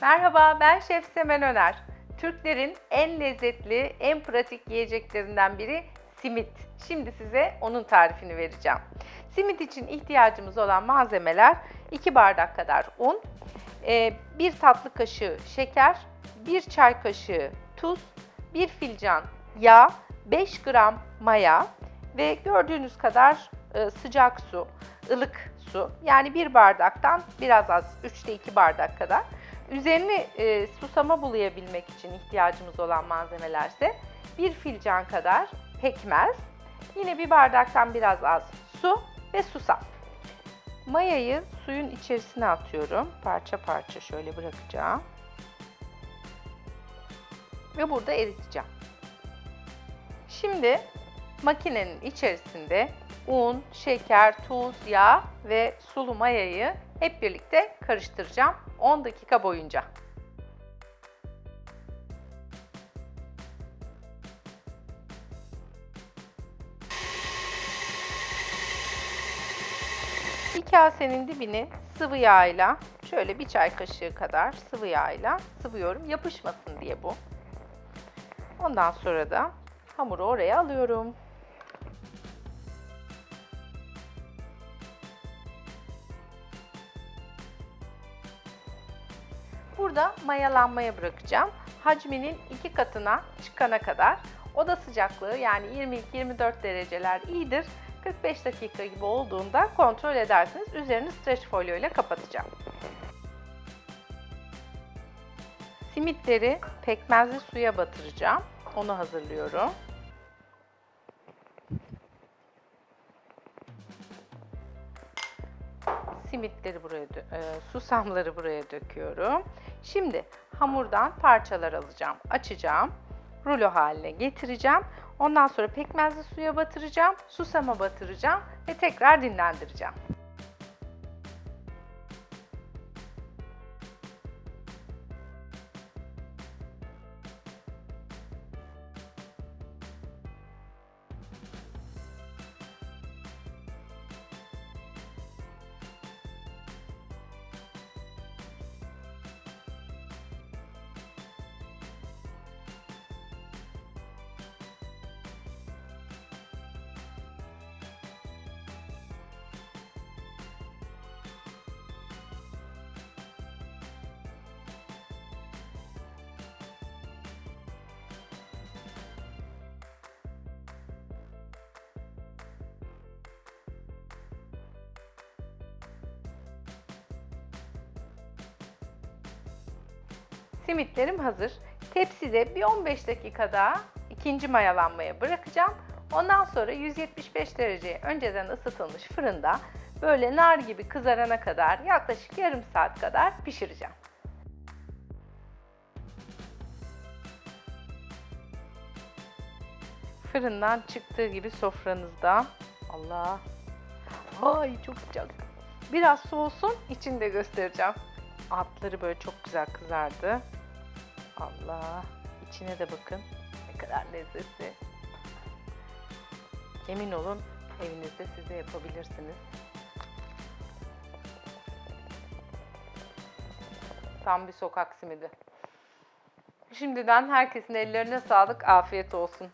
Merhaba, ben Şef Semen Öner. Türklerin en lezzetli, en pratik yiyeceklerinden biri simit. Şimdi size onun tarifini vereceğim. Simit için ihtiyacımız olan malzemeler 2 bardak kadar un, 1 tatlı kaşığı şeker, 1 çay kaşığı tuz, 1 fincan yağ, 5 gram maya ve gördüğünüz kadar e, sıcak su, ılık su. Yani bir bardaktan biraz az, 3'te 2 bardak kadar. Üzerine e, susama bulayabilmek için ihtiyacımız olan malzemelerse bir filcan kadar pekmez, yine bir bardaktan biraz az su ve susam. Mayayı suyun içerisine atıyorum. Parça parça şöyle bırakacağım. Ve burada eriteceğim. Şimdi makinenin içerisinde un, şeker, tuz, yağ ve sulu mayayı hep birlikte karıştıracağım 10 dakika boyunca. Bir kasenin dibini sıvı yağıyla şöyle bir çay kaşığı kadar sıvı yağıyla sıvıyorum. Yapışmasın diye bu. Ondan sonra da hamuru oraya alıyorum. Burada mayalanmaya bırakacağım. Hacminin iki katına çıkana kadar. Oda sıcaklığı yani 22-24 dereceler iyidir. 45 dakika gibi olduğunda kontrol edersiniz. Üzerini streç folyo ile kapatacağım. Simitleri pekmezli suya batıracağım. Onu hazırlıyorum. Simitleri buraya, e, susamları buraya döküyorum. Şimdi hamurdan parçalar alacağım, açacağım, rulo haline getireceğim. Ondan sonra pekmezli suya batıracağım, susama batıracağım ve tekrar dinlendireceğim. Simitlerim hazır. Tepside bir 15 dakika daha ikinci mayalanmaya bırakacağım. Ondan sonra 175 dereceye önceden ısıtılmış fırında böyle nar gibi kızarana kadar yaklaşık yarım saat kadar pişireceğim. Fırından çıktığı gibi sofranızda. Allah. Ay çok sıcak. Biraz soğusun, içini de göstereceğim. Altları böyle çok güzel kızardı. Allah. İçine de bakın. Ne kadar lezzetli. Emin olun evinizde siz de yapabilirsiniz. Tam bir sokak simidi. Şimdiden herkesin ellerine sağlık, afiyet olsun.